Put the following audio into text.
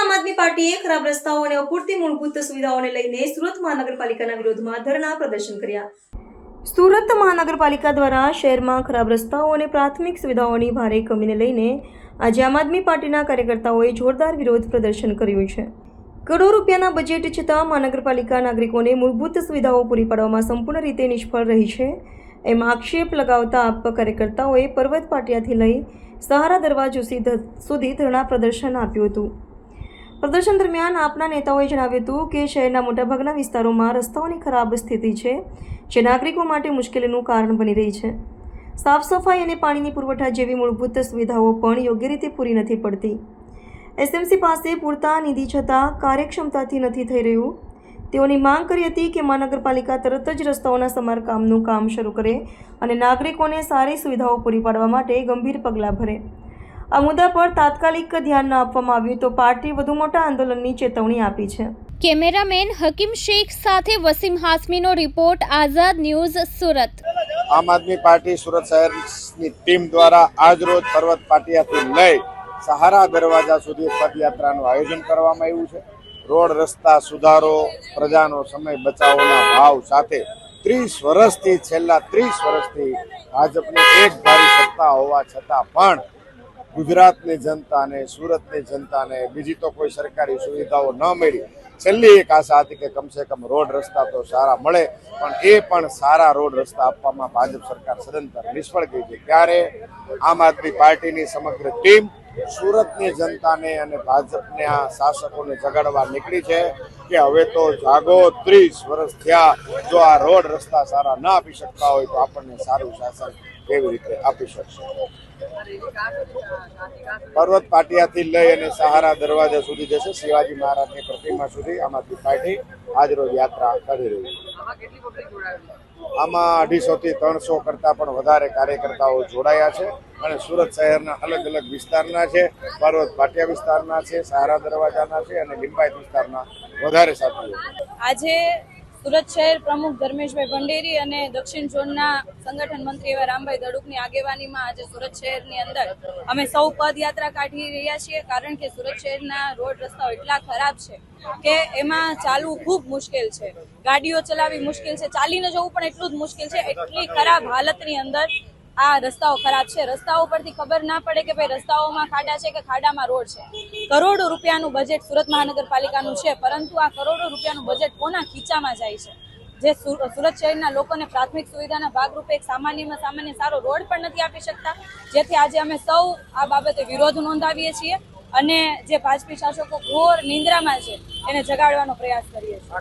આમ આદમી પાર્ટીએ ખરાબ રસ્તાઓ અને અપૂરતી મૂળભૂત સુવિધાઓને લઈને સુરત મહાનગરપાલિકાના વિરોધમાં ધરણા પ્રદર્શન કર્યા. સુરત મહાનગરપાલિકા દ્વારા શહેરમાં ખરાબ રસ્તાઓ અને પ્રાથમિક સુવિધાઓની ભારે કમીને લઈને આજે આમ આદમી પાર્ટીના કાર્યકર્તાઓએ જોરદાર વિરોધ પ્રદર્શન કર્યું છે. કરોડો રૂપિયાના બજેટ છતાં મહાનગરપાલિકા નાગરિકોને મૂળભૂત સુવિધાઓ પૂરી પાડવામાં સંપૂર્ણ રીતે નિષ્ફળ રહી છે. એમ આક્ષેપ લગાવતા આપ કાર્યકર્તાઓએ પર્વત પાટિયાથી લઈ સહારા દરવાજો સુધી ધરણા પ્રદર્શન આપ્યું હતું. પ્રદર્શન દરમિયાન આપના નેતાઓએ જણાવ્યું હતું કે શહેરના મોટાભાગના વિસ્તારોમાં રસ્તાઓની ખરાબ સ્થિતિ છે, જે નાગરિકો માટે મુશ્કેલીનું કારણ બની રહી છે. સાફ સફાઈ અને પાણીની પુરવઠા જેવી મૂળભૂત સુવિધાઓ પણ યોગ્ય રીતે પૂરી નથી પડતી. એસએમસી પાસે પૂરતા નિધિ છતાં કાર્યક્ષમતાથી નથી થઈ રહ્યું. તેઓની માંગ કરી હતી કે મહાનગરપાલિકા તરત જ રસ્તાઓના સમારકામનું કામ શરૂ કરે અને નાગરિકોને સારી સુવિધાઓ પૂરી પાડવા માટે ગંભીર પગલાં ભરે. આ મુદ્દા પર તાત્કાલિક ધ્યાન ન આપવામાં આવ્યું તો પાર્ટી વધુ મોટા આંદોલનની ચેતવણી આપી છે. કેમેરામેન હકીમ શેખ સાથે વસીમ હાસમીનો report Azad news Surat. Aam Aadmi party Surat શહેરની ટીમ દ્વારા આજરોજ પર્વત પાટિયાથી લઈ સહારા દરવાજા સુધી પદયાત્રાનું આયોજન કરવામાં આવ્યું છે. રોડ રસ્તા સુધારો પ્રજાનો સમય બચાવોના ભાવ સાથે ત્રીસ વર્ષથી છેલ્લા ત્રીસ વર્ષથી ભાજપની એક ભારી સત્તા હોવા છતાં પણ ગુજરાતની જનતાને, સુરતની જનતાને બીજી તો કોઈ સરકારી સુવિધાઓ ન મળી. છેલ્લી એક આશા હતી કે કમસે કમ રોડ રસ્તા તો સારા મળે, પણ એ પણ સારા રોડ રસ્તા આપવામાં ભાજપ સરકાર સદંતર નિષ્ફળ ગઈ છે. ત્યારે આમ આદમી પાર્ટીની સમગ્ર ટીમ સુરતની જનતાને અને ભાજપના શાસકોને જગાડવા નીકળી છે કે હવે તો જાગો ત્રીસ વર્ષ થયા, જો આ રોડ રસ્તા સારા ના આપી શકતા હોય તો આપણને સારું શાસન કેવી રીતે આપી શકશે? પર્વત પાટિયાથી લઈ અને સહારા દરવાજા સુધી જશે. શિવાજી મહારાજની પ્રતિમા સુધી આમ આદમી પાર્ટી આજરોજ યાત્રા કરી રહી આમાં અઢીસો થી ત્રણસો કરતા પણ વધારે કાર્યકર્તાઓ જોડાયા છે અને સુરત શહેરના અલગ અલગ વિસ્તારના છે પર્વત પાટિયા વિસ્તારના છે સહારા દરવાજાના છે અને લિંબાયત વિસ્તારના વધારે સાથીઓ આજે સુરત શહેર પ્રમુખ ધર્મેશભાઈ ભંડેરી અને દક્ષિણ ઝોનના સંગઠન મંત્રી એવા રામભાઈ દડુકની આગેવાનીમાં આજે સુરત શહેરની અંદર અમે સૌ પદયાત્રા કાઢી રહ્યા છીએ કારણ કે સુરત શહેરના રોડ રસ્તાઓ એટલા ખરાબ છે કે એમાં ચાલવું ખૂબ મુશ્કેલ છે. ગાડીઓ ચલાવવી મુશ્કેલ છે. ચાલીને જવું પણ એટલું જ મુશ્કેલ છે. એટલી ખરાબ હાલતની અંદર આ રસ્તાઓ ખરાબ છે. રસ્તાઓ પરથી ખબર ના પડે કે ભાઈ રસ્તાઓમાં ખાડા છે કે ખાડામાં રોડ છે. કરોડો રૂપિયાનું બજેટ સુરત મહાનગરપાલિકાનું છે, પરંતુ આ કરોડો રૂપિયાનું બજેટ કોના ખીચામાં જાય છે? જે સુરત શહેરના લોકોને પ્રાથમિક સુવિધાના ભાગરૂપે એક સામાન્યમાં સામાન્ય સારો રોડ પણ નથી આપી શકતા, જેથી આજે અમે સૌ આ બાબતે વિરોધ નોંધાવીએ છીએ અને જે ભાજપી શાસકો ઘોર નિંદ્રામાં છે, એને જગાડવાનો પ્રયાસ કરીએ છીએ.